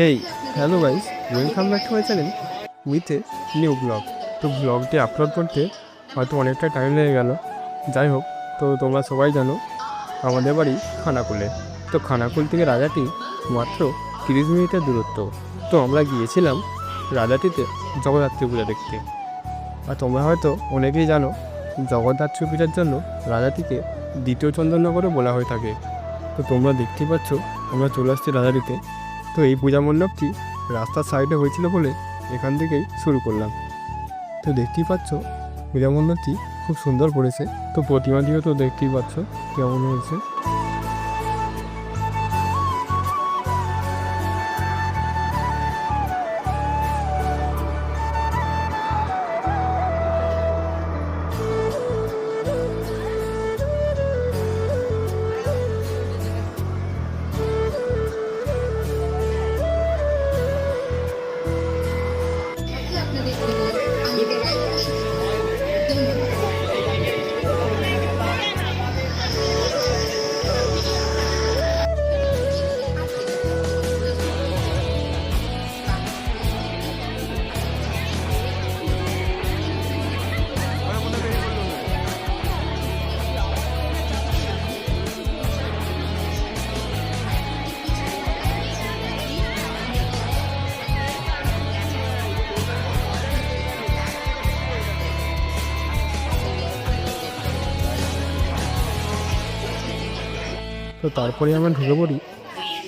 Hey hello guys welcome back to my channel with a new blog তো ব্লগটি upload করতে হয়তো অনেকটা টাইম লেগে গেল। যাই হোক, তো তোমরা সবাই জানো, আমাদের বাড়ি খানাকুলে। তো খানাকুল থেকে রাজাটি মাত্র তিরিশ মিনিটের দূরত্ব। তো আমরা গিয়েছিলাম রাজাটিতে জগদ্ধাত্রী পূজা দেখতে। আর তোমরা হয়তো অনেকেই জানো, জগদ্ধাত্রী পূজার জন্য রাজাটিকে দ্বিতীয় চন্দননগরও বলা হয়ে থাকে। তো তোমরা দেখতেই পাচ্ছ, আমরা চলে আসছি রাজাটিতে। তো এই পূজা মণ্ডপটি রাস্তার সাইডে হয়েছিল বলে এখান থেকেই শুরু করলাম। তো দেখতেই পাচ্ছ, পূজা মণ্ডপটি খুব সুন্দর পড়েছে তো প্রতিমাটিও তো দেখতেই পাচ্ছ কেমন হয়েছে। তারপরে আমরা ঢুকে পড়ি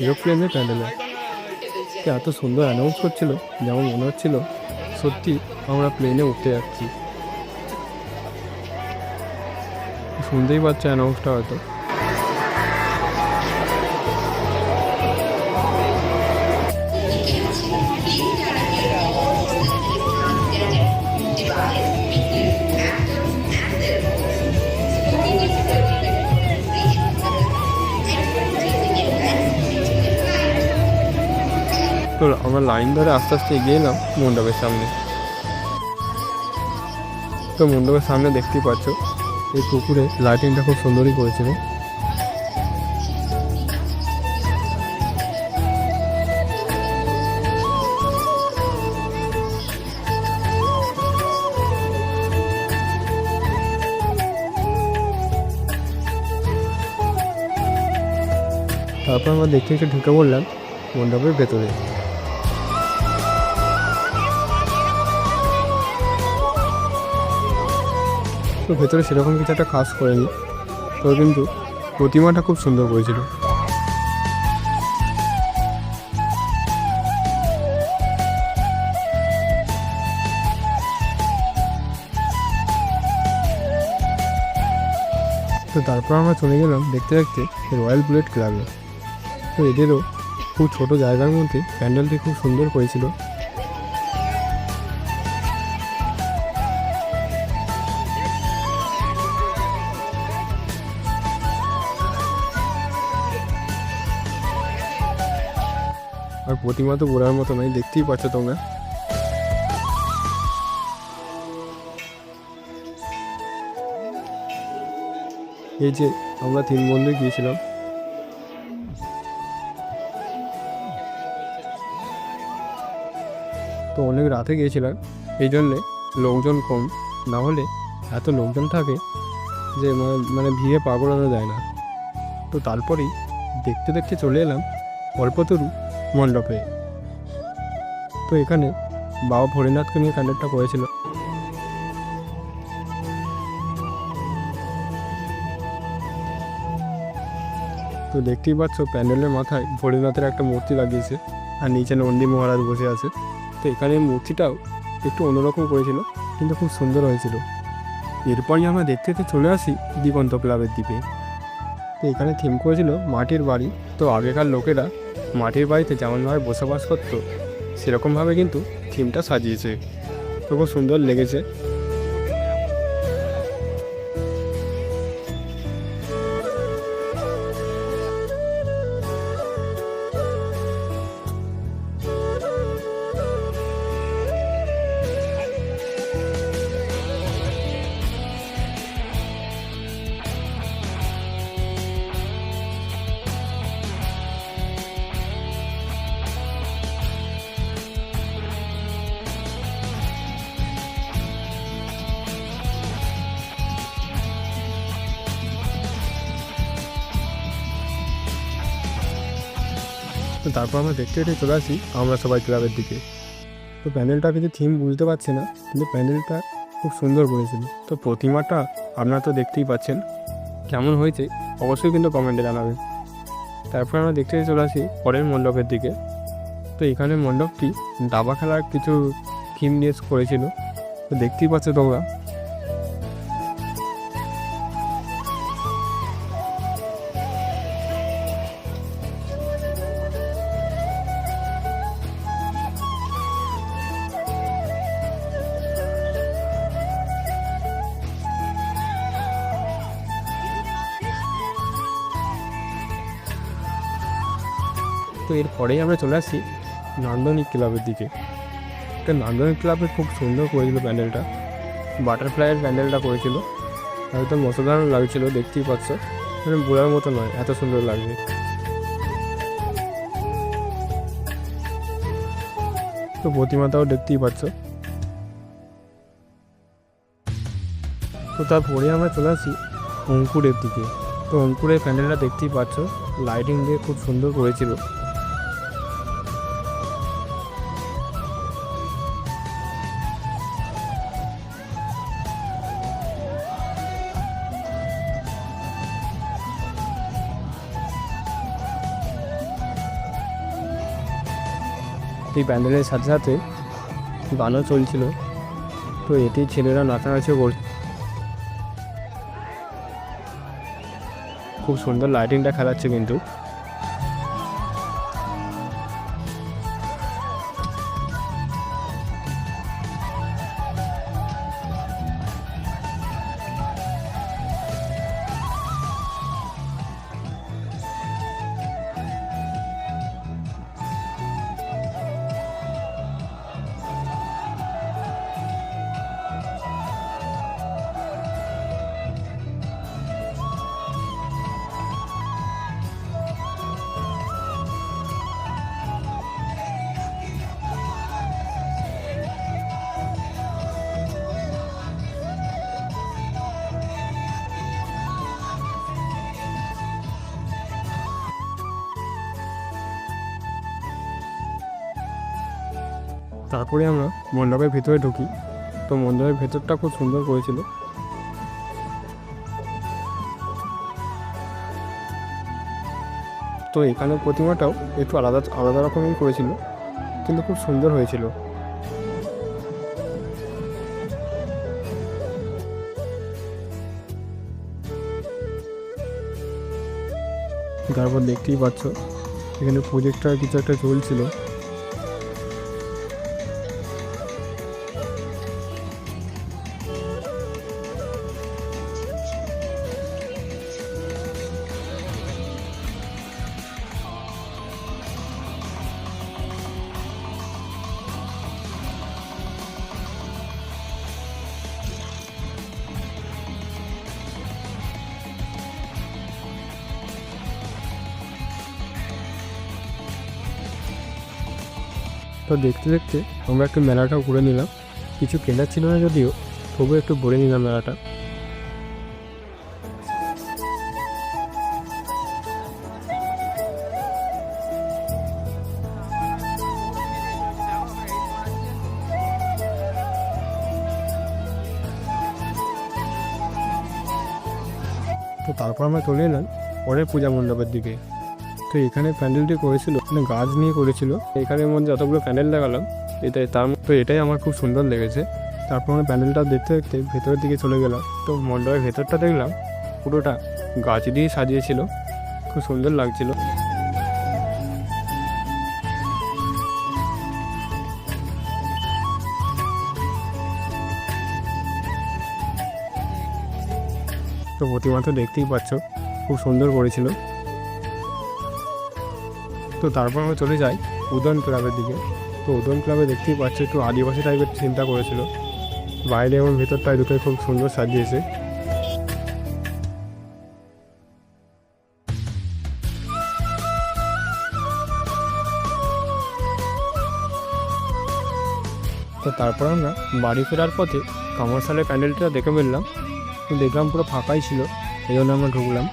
এরোপ্লেনের প্যান্ডেলে। এত সুন্দর অ্যানাউন্স করছিল, যেমন মনে হচ্ছিল, সত্যি আমরা প্লেনে উঠতে যাচ্ছি। শুনতেই পাচ্ছে অ্যানাউন্সটা হয়তো। তো আমরা লাইন ধরে আস্তে আস্তে এগিয়ে এলাম মণ্ডপের সামনে। তো মণ্ডপের সামনে দেখতেই পাচ্ছ, এই পুকুরে লাইটিংটা খুব সুন্দরই করেছিল। তারপর আমরা দেখতে দেখতে ঢুকে পড়লাম মণ্ডপের ভেতরে। তো ভেতরে সেরকম কিছু একটা খাস করেনি। তো কিন্তু প্রতিমাটা খুব সুন্দর করেছিল। তো তারপর আমরা চলে গেলাম দেখতে দেখতে রয়্যাল বুলেট ক্লাবে তো এদেরও খুব ছোট জায়গার মধ্যে প্যান্ডেলটি খুব সুন্দর করেছিল। আর প্রতিমা তো ঘোরার মতো নয় দেখতেই পাচ্ছ তোমরা। এই যে আমরা তিন বন্ধু গিয়েছিলাম। তো অনেক রাতে গিয়েছিলাম, এই জন্যে লোকজন কম। না হলে এত লোকজন থাকে যে মানে- ভিড়ে পা করানো যায় না। তো তারপরেই দেখতে দেখতে চলে এলাম অল্পতরু মণ্ডপে। তো এখানে বাবা ভোলেনাথকে নিয়ে প্যান্ডেলটা করেছিল। তো দেখতেই পাচ্ছ, প্যান্ডেলের মাথায় ভোলেনাথের একটা মূর্তি লাগিয়েছে আর নিচে নন্দী মহারাজ বসে আছে। তো এখানে মূর্তিটাও একটু অন্যরকম করেছিল, কিন্তু খুব সুন্দর হয়েছিল। এরপরই আমরা দেখতে দেখতে চলে আসি দিগন্ত ক্লাবের দ্বীপে তো এখানে থিম করেছিল মাটির বাড়ি। তো আগেকার লোকেরা মাটির বাড়িতে যেমনভাবে বসবাস করতো, সেরকমভাবে কিন্তু থিমটা সাজিয়েছে। তো খুব সুন্দর লেগেছে। তারপর আমরা দেখতে দেখতে চলে আসি আমরা সবাই ক্লাবের দিকে। তো প্যান্ডেলটা কিছু থিম বুঝতে পারছি না, কিন্তু প্যান্ডেলটা খুব সুন্দর করেছিল। তো প্রতিমাটা আপনারা তো দেখতেই পাচ্ছেন। কেমন হয়েছে অবশ্যই কিন্তু কমেন্টে জানাবেন। তারপর আমরা দেখতে দেখতে চলে আসি পরের মণ্ডপের দিকে। তো এখানে মণ্ডপটি দাবা খেলার কিছু থিম নিয়ে করেছিল। তো দেখতেই পাচ্ছ তোমরা তো এরপরেই আমরা চলে আসি নান্দনিক ক্লাবের দিকে। তো নান্দনিক ক্লাবে খুব সুন্দর করেছিল প্যান্ডেলটা, বাটারফ্লাইয়ের প্যান্ডেলটা করেছিল। একদম অসাধারণ লাগছিল, দেখতেই পাচ্ছ। মানে বোলার মতো নয়, এত সুন্দর লাগছে। তো প্রতিমাটাও দেখতেই পাচ্ছ। তো তারপরে আমরা চলে আসি অঙ্কুরের দিকে। তো অঙ্কুরের প্যান্ডেলটা দেখতেই পাচ্ছ লাইটিং দিয়ে খুব সুন্দর করেছিল। এই প্যান্ডেলের সাথে সাথে গানও চলছিল। তো এটি ছেলেরা নাচানাচিও কর খুব সুন্দর লাইটিংটা খেলাচ্ছে কিন্তু। তারপরে আমরা মণ্ডপের ভিতরে ঢুকি। তো মণ্ডপের ভেতরটা খুব সুন্দর করেছিল। তো এখানে প্রতিমাটাও একটু আলাদা আলাদা রকমই করেছিল, কিন্তু খুব সুন্দর হয়েছিল। তারপর দেখতেই পাচ্ছ, এখানে প্রজেক্টর কিছু একটা চলছিল তো দেখতে দেখতে আমরা একটু মেলাটাও ঘুরে নিলাম। কিছু কেনার ছিল না যদিও তবু একটু ঘুরে নিলাম মেলাটা। তো তারপর আমরা চলে এলাম পরের পূজা মণ্ডপের দিকে। তো এখানে প্যান্ডেলটি করেছিল মানে গাছ নিয়ে করেছিল। এখানের মধ্যে যতগুলো প্যান্ডেল লাগালাম এটাই তার তো এটাই আমার খুব সুন্দর লেগেছে। তারপর আমরা প্যান্ডেলটা দেখতে দেখতে ভেতরের দিকে চলে গেলাম। তো মণ্ডপের ভেতরটা দেখলাম, পুরোটা গাছ দিয়ে সাজিয়েছিল। খুব সুন্দর লাগছিল। তো প্রতিমা তো দেখতেই পাচ্ছ, খুব সুন্দর করেছিল। তো তারপর আমরা চলে যাই উদয়ন ক্লাবের দিকে। তো উদয়ন ক্লাবে দেখতেই পাচ্ছ, একটু আদিবাসী টাইপের চিন্তা করেছিল। বাইরে এবং ভেতরটায় দুটোই খুব সুন্দর সাজিয়েছে। তো তারপর আমরা বাড়ি ফেরার পথে কামারশালের প্যান্ডেলটা দেখে ফেললাম। তো দেখলাম পুরো ফাঁকাই ছিল, এই জন্য আমরা ঢুকলাম।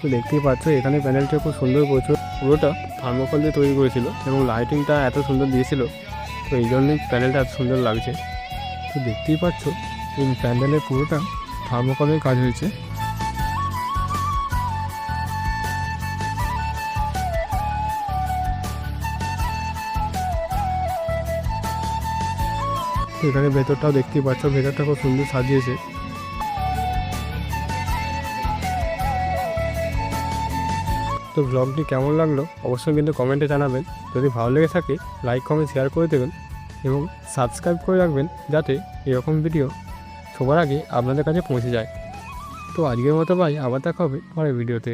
তো দেখতেই পাচ্ছ, এখানে প্যান্ডেলটা খুব সুন্দর করেছিল পুরোটা থার্মোকল দিয়ে তৈরি করেছিল এবং লাইটিংটা এত সুন্দর দিয়েছিল, তো এই জন্যই প্যান্ডেলটা এত সুন্দর লাগছে। তো দেখতেই পাচ্ছ, এই প্যান্ডেলের পুরোটা থার্মোকলের কাজ হয়েছে। এখানে ভেতরটাও দেখতেই পাচ্ছ, ভেতরটা খুব সুন্দর সাজিয়েছে। তো ব্লগটি কেমন লাগল অবশ্যই কিন্তু কমেন্টে জানাবেন। যদি ভালো লেগে থাকে লাইক কমেন্ট শেয়ার করে দেবেন এবং সাবস্ক্রাইব করে রাখবেন যাতে এরকম ভিডিও সবার আগে আপনাদের কাছে পৌঁছে যায়। তো আজকের মতো ভাই, আবার দেখা হবে পরের ভিডিওতে